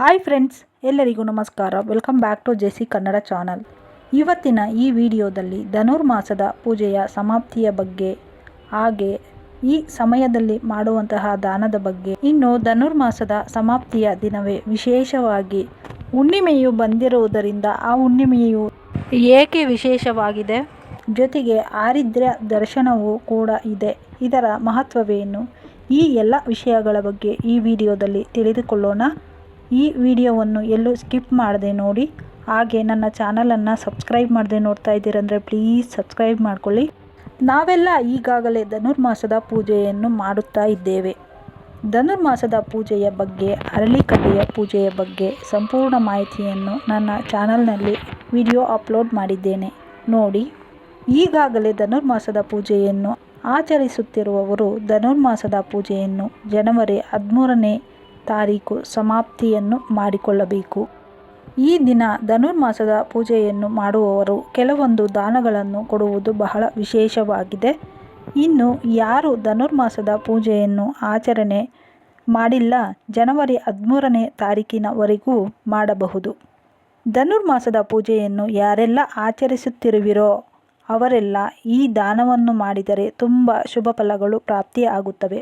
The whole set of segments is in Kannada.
ಹಾಯ್ ಫ್ರೆಂಡ್ಸ್ ಎಲ್ಲರಿಗೂ ನಮಸ್ಕಾರ. Welcome back to JC Kannada channel ಇವತ್ತಿನ ಈ ವಿಡಿಯೋದಲ್ಲಿ ಧನುರ್ಮಾಸದ ಪೂಜೆಯ ಸಮಾಪ್ತಿಯ ಬಗ್ಗೆ, ಹಾಗೆ ಈ ಸಮಯದಲ್ಲಿ ಮಾಡುವಂತಹ ದಾನದ ಬಗ್ಗೆ. ಇನ್ನು ಧನುರ್ಮಾಸದ ಸಮಾಪ್ತಿಯ ದಿನವೇ ವಿಶೇಷವಾಗಿ ಹುಣ್ಣಿಮೆಯು ಬಂದಿರುವುದರಿಂದ ಆ ಹುಣ್ಣಿಮೆಯು ಏಕೆ ವಿಶೇಷವಾಗಿದೆ? ಜೊತೆಗೆ ಆರಿದ್ರ್ಯ ದರ್ಶನವೂ ಕೂಡ ಇದೆ. ಇದರ ಮಹತ್ವವೇನು? ಈ ಎಲ್ಲ ವಿಷಯಗಳ ಬಗ್ಗೆ ಈ ವಿಡಿಯೋದಲ್ಲಿ ತಿಳಿದುಕೊಳ್ಳೋಣ. ಈ ವಿಡಿಯೋವನ್ನು ಎಲ್ಲೂ ಸ್ಕಿಪ್ ಮಾಡದೆ ನೋಡಿ. ಹಾಗೆ ನನ್ನ ಚಾನಲನ್ನು ಸಬ್ಸ್ಕ್ರೈಬ್ ಮಾಡದೆ ನೋಡ್ತಾ ಇದ್ದೀರಂದರೆ ಪ್ಲೀಸ್ ಸಬ್ಸ್ಕ್ರೈಬ್ ಮಾಡ್ಕೊಳ್ಳಿ. ನಾವೆಲ್ಲ ಈಗಾಗಲೇ ಧನುರ್ಮಾಸದ ಪೂಜೆಯನ್ನು ಮಾಡುತ್ತಾ ಇದ್ದೇವೆ. ಧನುರ್ಮಾಸದ ಪೂಜೆಯ ಬಗ್ಗೆ, ಅರಳಿಕಟ್ಟೆಯ ಪೂಜೆಯ ಬಗ್ಗೆ ಸಂಪೂರ್ಣ ಮಾಹಿತಿಯನ್ನು ನನ್ನ ಚಾನಲ್ನಲ್ಲಿ ವಿಡಿಯೋ ಅಪ್ಲೋಡ್ ಮಾಡಿದ್ದೇನೆ. ನೋಡಿ, ಈಗಾಗಲೇ ಧನುರ್ಮಾಸದ ಪೂಜೆಯನ್ನು ಆಚರಿಸುತ್ತಿರುವವರು ಧನುರ್ಮಾಸದ ಪೂಜೆಯನ್ನು ಜನವರಿ ಹದಿಮೂರನೇ ತಾರೀಕು ಸಮಾಪ್ತಿಯನ್ನು ಮಾಡಿಕೊಳ್ಳಬೇಕು. ಈ ದಿನ ಧನುರ್ಮಾಸದ ಪೂಜೆಯನ್ನು ಮಾಡುವವರು ಕೆಲವೊಂದು ದಾನಗಳನ್ನು ಕೊಡುವುದು ಬಹಳ ವಿಶೇಷವಾಗಿದೆ. ಇನ್ನು ಯಾರು ಧನುರ್ಮಾಸದ ಪೂಜೆಯನ್ನು ಆಚರಣೆ ಮಾಡಿಲ್ಲ ಜನವರಿ ಹದಿಮೂರನೇ ತಾರೀಕಿನವರೆಗೂ ಮಾಡಬಹುದು. ಧನುರ್ಮಾಸದ ಪೂಜೆಯನ್ನು ಯಾರೆಲ್ಲ ಆಚರಿಸುತ್ತಿರುವಿರೋ ಅವರೆಲ್ಲ ಈ ದಾನವನ್ನು ಮಾಡಿದರೆ ತುಂಬ ಶುಭ ಫಲಗಳು ಪ್ರಾಪ್ತಿಯಾಗುತ್ತವೆ.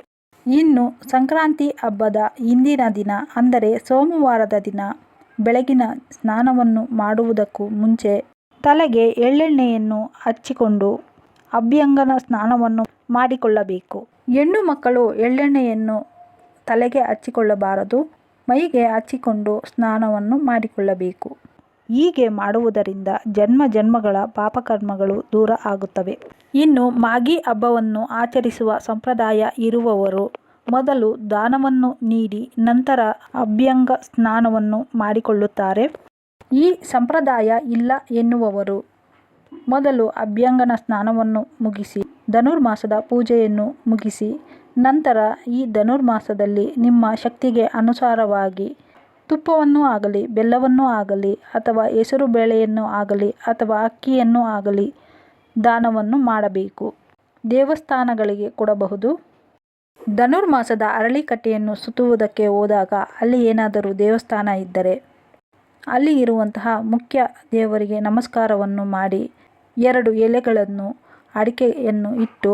ಇನ್ನು ಸಂಕ್ರಾಂತಿ ಹಬ್ಬದ ಹಿಂದಿನ ದಿನ ಅಂದರೆ ಸೋಮವಾರದ ದಿನ. ಬೆಳಗಿನ ಸ್ನಾನವನ್ನು ಮಾಡುವುದಕ್ಕೂ ಮುಂಚೆ ತಲೆಗೆ ಎಳ್ಳೆಣ್ಣೆಯನ್ನು ಹಚ್ಚಿಕೊಂಡು ಅಭ್ಯಂಗನ ಸ್ನಾನವನ್ನು ಮಾಡಿಕೊಳ್ಳಬೇಕು. ಹೆಣ್ಣು ಮಕ್ಕಳು ಎಳ್ಳೆಣ್ಣೆಯನ್ನು ತಲೆಗೆ ಹಚ್ಚಿಕೊಳ್ಳಬಾರದು. ಮೈಗೆ ಹಚ್ಚಿಕೊಂಡು ಸ್ನಾನವನ್ನು ಮಾಡಿಕೊಳ್ಳಬೇಕು. ಹೀಗೆ ಮಾಡುವುದರಿಂದ ಜನ್ಮ ಜನ್ಮಗಳ ಪಾಪಕರ್ಮಗಳು ದೂರ ಆಗುತ್ತವೆ. ಇನ್ನು ಮಾಗಿ ಹಬ್ಬವನ್ನು ಆಚರಿಸುವ ಸಂಪ್ರದಾಯ ಇರುವವರು ಮೊದಲು ದಾನವನ್ನು ನೀಡಿ ನಂತರ ಅಭ್ಯಂಗ ಸ್ನಾನವನ್ನು ಮಾಡಿಕೊಳ್ಳುತ್ತಾರೆ. ಈ ಸಂಪ್ರದಾಯ ಇಲ್ಲ ಎನ್ನುವವರು ಮೊದಲು ಅಭ್ಯಂಗನ ಸ್ನಾನವನ್ನು ಮುಗಿಸಿ ಧನುರ್ಮಾಸದ ಪೂಜೆಯನ್ನು ಮುಗಿಸಿ ನಂತರ ಈ ಧನುರ್ಮಾಸದಲ್ಲಿ ನಿಮ್ಮ ಶಕ್ತಿಗೆ ಅನುಸಾರವಾಗಿ ತುಪ್ಪವನ್ನು ಆಗಲಿ, ಬೆಲ್ಲವನ್ನು ಆಗಲಿ, ಅಥವಾ ಹೆಸರು ಬೇಳೆಯನ್ನು ಆಗಲಿ, ಅಥವಾ ಅಕ್ಕಿಯನ್ನು ಆಗಲಿ ದಾನವನ್ನು ಮಾಡಬೇಕು. ದೇವಸ್ಥಾನಗಳಿಗೆ ಕೊಡಬಹುದು. ಧನುರ್ಮಾಸದ ಅರಳಿಕಟ್ಟೆಯನ್ನು ಸುತ್ತುವುದಕ್ಕೆ ಹೋದಾಗ ಅಲ್ಲಿ ಏನಾದರೂ ದೇವಸ್ಥಾನ ಇದ್ದರೆ, ಅಲ್ಲಿ ಇರುವಂತಹ ಮುಖ್ಯ ದೇವರಿಗೆ ನಮಸ್ಕಾರವನ್ನು ಮಾಡಿ, ಎರಡು ಎಲೆಗಳನ್ನು, ಅಡಿಕೆಯನ್ನು ಇಟ್ಟು,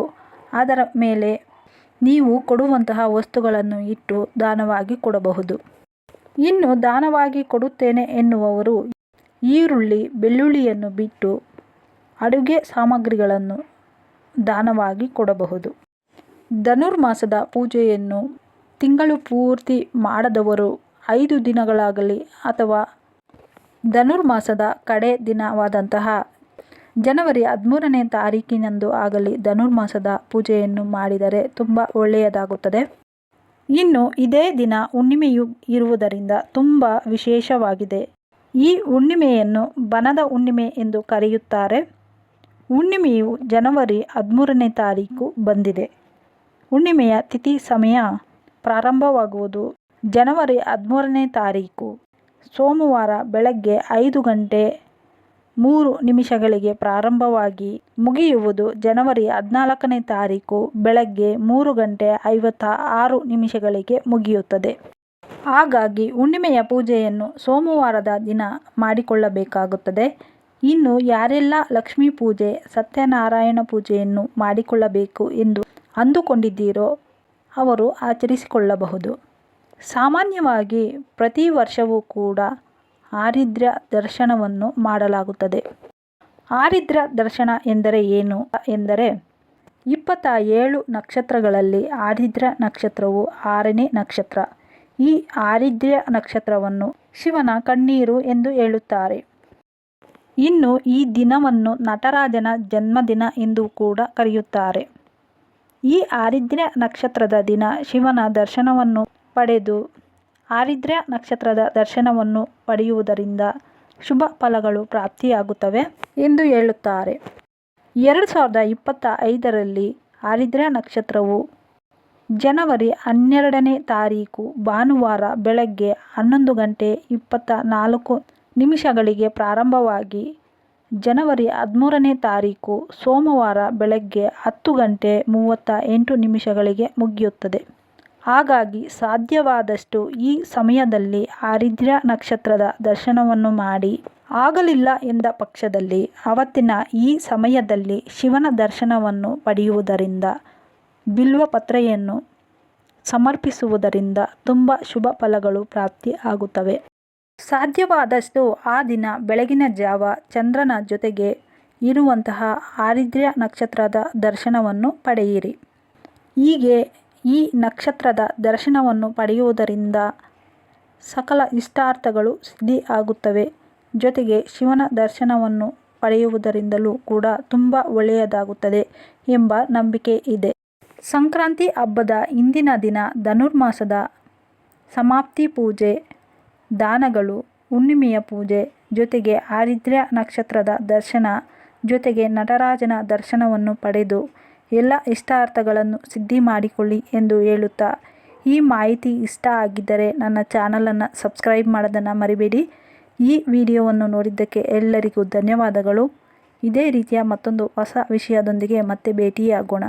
ಅದರ ಮೇಲೆ ನೀವು ಕೊಡುವಂತಹ ವಸ್ತುಗಳನ್ನು ಇಟ್ಟು ದಾನವಾಗಿ ಕೊಡಬಹುದು. ಇನ್ನು ದಾನವಾಗಿ ಕೊಡುತ್ತೇನೆ ಎನ್ನುವವರು ಈರುಳ್ಳಿ, ಬೆಳ್ಳುಳ್ಳಿಯನ್ನು ಬಿಟ್ಟು ಅಡುಗೆ ಸಾಮಗ್ರಿಗಳನ್ನು ದಾನವಾಗಿ ಕೊಡಬಹುದು. ಧನುರ್ಮಾಸದ ಪೂಜೆಯನ್ನು ತಿಂಗಳು ಪೂರ್ತಿ ಮಾಡದವರು ಐದು ದಿನಗಳಾಗಲಿ ಅಥವಾ ಧನುರ್ಮಾಸದ ಕಡೆ ದಿನವಾದಂತಹ ಜನವರಿ ಹದಿಮೂರನೇ ತಾರೀಕಿನಂದು ಆಗಲಿ ಧನುರ್ಮಾಸದ ಪೂಜೆಯನ್ನು ಮಾಡಿದರೆ ತುಂಬ ಒಳ್ಳೆಯದಾಗುತ್ತದೆ. ಇನ್ನು ಇದೇ ದಿನ ಹುಣ್ಣಿಮೆಯು ಇರುವುದರಿಂದ ತುಂಬ ವಿಶೇಷವಾಗಿದೆ. ಈ ಹುಣ್ಣಿಮೆಯನ್ನು ಬನದ ಹುಣ್ಣಿಮೆ ಎಂದು ಕರೆಯುತ್ತಾರೆ. ಹುಣ್ಣಿಮೆಯು ಜನವರಿ ಹದಿಮೂರನೇ ತಾರೀಕು ಬಂದಿದೆ. ಹುಣ್ಣಿಮೆಯ ತಿಥಿ ಸಮಯ ಪ್ರಾರಂಭವಾಗುವುದು ಜನವರಿ ಹದಿಮೂರನೇ ತಾರೀಕು. ಸೋಮವಾರ ಬೆಳಗ್ಗೆ ಐದು ಗಂಟೆ ಮೂರು ನಿಮಿಷಗಳಿಗೆ ಪ್ರಾರಂಭವಾಗಿ ಮುಗಿಯುವುದು ಜನವರಿ ಹದಿನಾಲ್ಕನೇ ತಾರೀಕು ಬೆಳಗ್ಗೆ ಮೂರು ಗಂಟೆ ಐವತ್ತ ಆರು ನಿಮಿಷಗಳಿಗೆ ಮುಗಿಯುತ್ತದೆ. ಹಾಗಾಗಿ ಹುಣ್ಣಿಮೆಯ ಪೂಜೆಯನ್ನು ಸೋಮವಾರದ ದಿನ ಮಾಡಿಕೊಳ್ಳಬೇಕಾಗುತ್ತದೆ. ಇನ್ನು ಯಾರೆಲ್ಲ ಲಕ್ಷ್ಮೀ ಪೂಜೆ, ಸತ್ಯನಾರಾಯಣ ಪೂಜೆಯನ್ನು ಮಾಡಿಕೊಳ್ಳಬೇಕು ಎಂದು ಅಂದುಕೊಂಡಿದ್ದೀರೋ ಅವರು ಆಚರಿಸಿಕೊಳ್ಳಬಹುದು. ಸಾಮಾನ್ಯವಾಗಿ ಪ್ರತಿ ವರ್ಷವೂ ಕೂಡ ಆರಿದ್ರ್ಯ ದರ್ಶನವನ್ನು ಮಾಡಲಾಗುತ್ತದೆ. ಆರಿದ್ರ ದರ್ಶನ ಎಂದರೆ ಏನು ಎಂದರೆ ಇಪ್ಪತ್ತ ಏಳು ನಕ್ಷತ್ರಗಳಲ್ಲಿ ಆರಿದ್ರ ನಕ್ಷತ್ರವು ಆರನೇ ನಕ್ಷತ್ರ. ಈ ಆರಿದ್ರ ನಕ್ಷತ್ರವನ್ನು ಶಿವನ ಕಣ್ಣೀರು ಎಂದು ಹೇಳುತ್ತಾರೆ. ಇನ್ನು ಈ ದಿನವನ್ನು ನಟರಾಜನ ಜನ್ಮದಿನ ಎಂದು ಕೂಡ ಕರೆಯುತ್ತಾರೆ. ಈ ಆರಿದ್ರ ನಕ್ಷತ್ರದ ದಿನ ಶಿವನ ದರ್ಶನವನ್ನು ಪಡೆದು ಆರಿದ್ರ್ಯ ನಕ್ಷತ್ರದ ದರ್ಶನವನ್ನು ಪಡೆಯುವುದರಿಂದ ಶುಭ ಫಲಗಳು ಪ್ರಾಪ್ತಿಯಾಗುತ್ತವೆ ಎಂದು ಹೇಳುತ್ತಾರೆ. ಎರಡು ಸಾವಿರದ ಇಪ್ಪತ್ತ ಐದರಲ್ಲಿ ಆರಿದ್ರ್ಯ ನಕ್ಷತ್ರವು ಜನವರಿ ಹನ್ನೆರಡನೇ ತಾರೀಕು ಭಾನುವಾರ ಬೆಳಗ್ಗೆ ಹನ್ನೊಂದು ಗಂಟೆ ಇಪ್ಪತ್ತ ನಾಲ್ಕು ನಿಮಿಷಗಳಿಗೆ ಪ್ರಾರಂಭವಾಗಿ ಜನವರಿ ಹದಿಮೂರನೇ ತಾರೀಕು ಸೋಮವಾರ ಬೆಳಗ್ಗೆ ಹತ್ತು ಗಂಟೆ ಮೂವತ್ತ ಎಂಟು ನಿಮಿಷಗಳಿಗೆ ಮುಗಿಯುತ್ತದೆ. ಹಾಗಾಗಿ ಸಾಧ್ಯವಾದಷ್ಟು ಈ ಸಮಯದಲ್ಲಿ ಆರಿದ್ರ್ಯ ನಕ್ಷತ್ರದ ದರ್ಶನವನ್ನು ಮಾಡಿ ಆಗಲಿಲ್ಲ ಎಂದ ಪಕ್ಷದಲ್ಲಿ ಅವತ್ತಿನ ಈ ಸಮಯದಲ್ಲಿ ಶಿವನ ದರ್ಶನವನ್ನು ಪಡೆಯುವುದರಿಂದ ಬಿಲ್ವಪತ್ರೆಯನ್ನು ಸಮರ್ಪಿಸುವುದರಿಂದ ತುಂಬ ಶುಭ ಫಲಗಳು ಪ್ರಾಪ್ತಿ ಆಗುತ್ತವೆ. ಸಾಧ್ಯವಾದಷ್ಟು ಆ ದಿನ ಬೆಳಗಿನ ಜಾವ ಚಂದ್ರನ ಜೊತೆಗೆ ಇರುವಂತಹ ಆರಿದ್ರ್ಯ ನಕ್ಷತ್ರದ ದರ್ಶನವನ್ನು ಪಡೆಯಿರಿ. ಹೀಗೆ ಈ ನಕ್ಷತ್ರದ ದರ್ಶನವನ್ನು ಪಡೆಯುವುದರಿಂದ ಸಕಲ ಇಷ್ಟಾರ್ಥಗಳು ಸಿದ್ಧಿ ಆಗುತ್ತವೆ. ಜೊತೆಗೆ ಶಿವನ ದರ್ಶನವನ್ನು ಪಡೆಯುವುದರಿಂದಲೂ ಕೂಡ ತುಂಬ ಒಳ್ಳೆಯದಾಗುತ್ತದೆ ಎಂಬ ನಂಬಿಕೆ ಇದೆ. ಸಂಕ್ರಾಂತಿ ಹಬ್ಬದ ಇಂದಿನ ದಿನ ಧನುರ್ಮಾಸದ ಸಮಾಪ್ತಿ ಪೂಜೆ, ದಾನಗಳು, ಹುಣ್ಣಿಮೆಯ ಪೂಜೆ, ಜೊತೆಗೆ ಆರಿದ್ರ್ಯ ನಕ್ಷತ್ರದ ದರ್ಶನ, ಜೊತೆಗೆ ನಟರಾಜನ ದರ್ಶನವನ್ನು ಪಡೆದು ಎಲ್ಲ ಇಷ್ಟಾರ್ಥಗಳನ್ನು ಸಿದ್ಧಿ ಮಾಡಿಕೊಳ್ಳಿ ಎಂದು ಹೇಳುತ್ತಾ. ಈ ಮಾಹಿತಿ ಇಷ್ಟ ಆಗಿದ್ದರೆ ನನ್ನ ಚಾನಲನ್ನು ಸಬ್ಸ್ಕ್ರೈಬ್ ಮಾಡೋದನ್ನು ಮರಿಬೇಡಿ. ಈ ವಿಡಿಯೋವನ್ನು ನೋಡಿದ್ದಕ್ಕೆ ಎಲ್ಲರಿಗೂ ಧನ್ಯವಾದಗಳು. ಇದೇ ರೀತಿಯ ಮತ್ತೊಂದು ಹೊಸ ವಿಷಯದೊಂದಿಗೆ ಮತ್ತೆ ಭೇಟಿಯಾಗೋಣ.